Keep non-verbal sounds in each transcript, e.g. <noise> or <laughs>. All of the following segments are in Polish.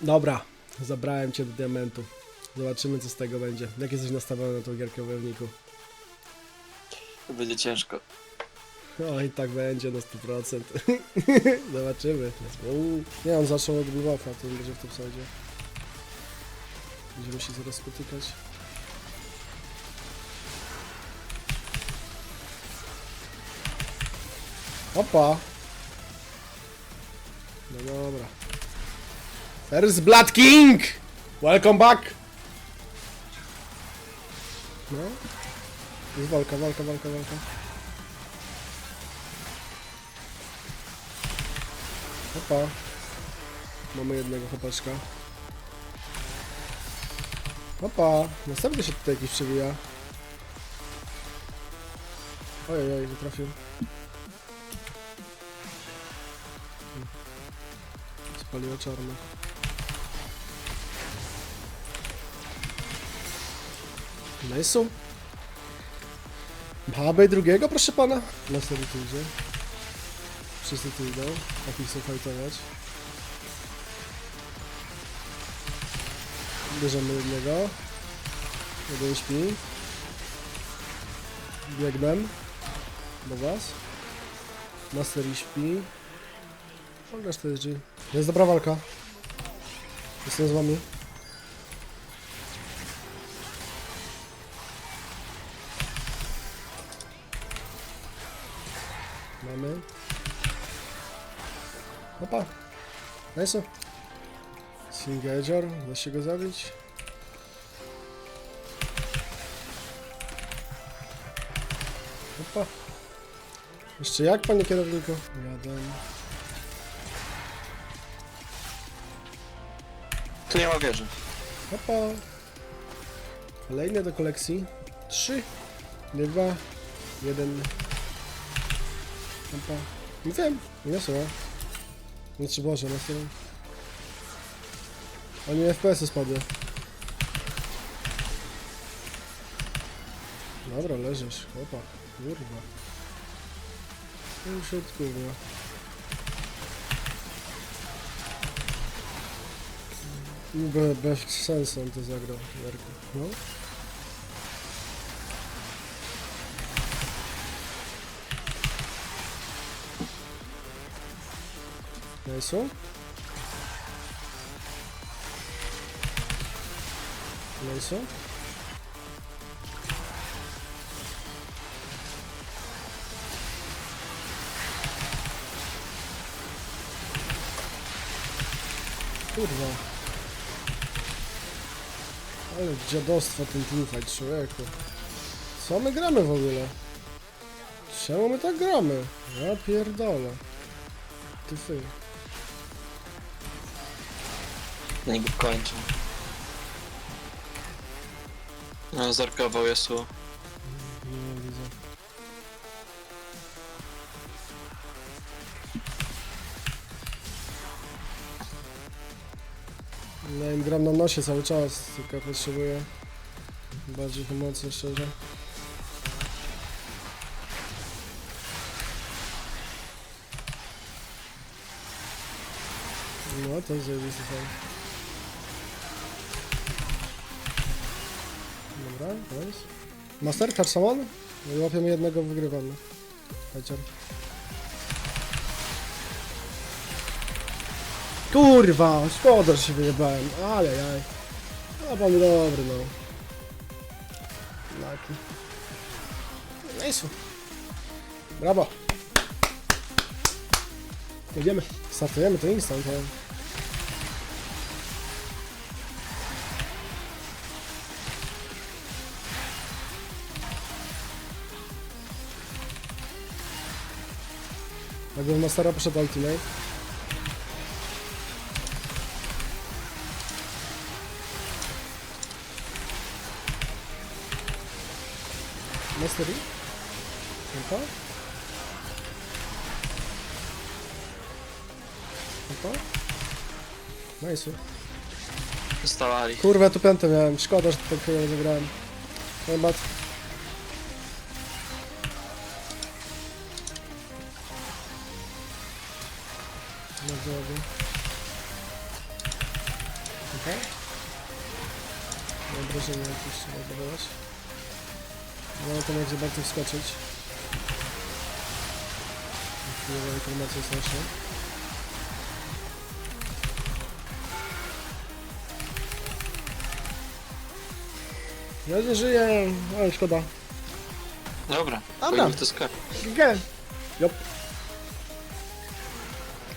Dobra, zabrałem cię do diamentu. Zobaczymy co z tego będzie. Jak jesteś nastawiony na tą gierkę wojowniku? Będzie ciężko. O i tak będzie na 100%. <laughs> Zobaczymy. Uuu. Nie, on zaczął od buffa, to będzie w to wsadzie. Będziemy się zaraz spotykać. Opa! No dobra. First Blood King! Welcome back! No. Jest walka, walka, walka, walka. Opa. Mamy jednego chłopaczka. Opa. Następny się tutaj jakiś przewija. Ojej, oj, nie trafił. Spaliło czarno. Nice. Mamy drugiego, proszę pana. Na serio tu idzie. Wszyscy tu idą. Takich chcą fajtować. Bierzemy jednego. Jeden śpi. Biegnę. Do was. Master śpi. Pokaż to jest G. Jest dobra walka. Jestem z wami. Mamy. Opa. Nice. Singager. Da się go zabić? Opa. Jeszcze jak, panie kierowniku? Jadę. Tu nie ma wieży. Opa. Kolejne do kolekcji. Trzy. Dwa. Jeden. Opa. Nie wiem. Nie są. Znaczy Boże, na serio. O nie, FPS-y spadły. Dobra, leżysz. Opa. Kurwa. Już od kurwa. Be, bez sensu on to zagrał, Jarku. No. Nice. Nice. Kurwa. Ale dziadostwo ten teamfight, człowieku. Co my gramy w ogóle? Czemu my tak gramy? Ja pierdolę. Ty. Niech go kończę. No, zarkował jest tu. Nie widzę. No im gram na nosie cały czas, tylko potrzebuję bardziej pomocy szczerze. No to jest zajebisty. Dobra, nice. Master, catch someone? No i łapiemy jednego, wygrywamy. Hecior. Kurwa, szkoda, że się wyjebałem, ale jaj. A pan dobry, no. Laki. Nice. Brawo. Jedziemy. Startujemy to instant, ale... Jakbym Mastera poszedł ultimate. Mastery? Opa? Opa? Nice. Dostawali. Kurwa, tu piątę miałem. Szkoda, że tak chwilę zagrałem. Chyba... No. Okej. Mam wrażenie jakieś trzeba dodawać. No to jak bardzo wskoczyć. Chwilowa informacja straszna. Ja nie żyję, ale szkoda. Dobra, Dobra. powinien to skać. Gę. Jop.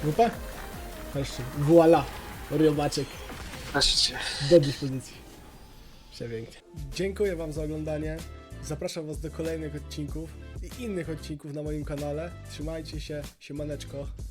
Grupę? Patrzcie, voila. Riobaczek Patrzcie. do dyspozycji. Przepięknie. Dziękuję Wam za oglądanie. Zapraszam Was do kolejnych odcinków i innych odcinków na moim kanale. Trzymajcie się, siemaneczko.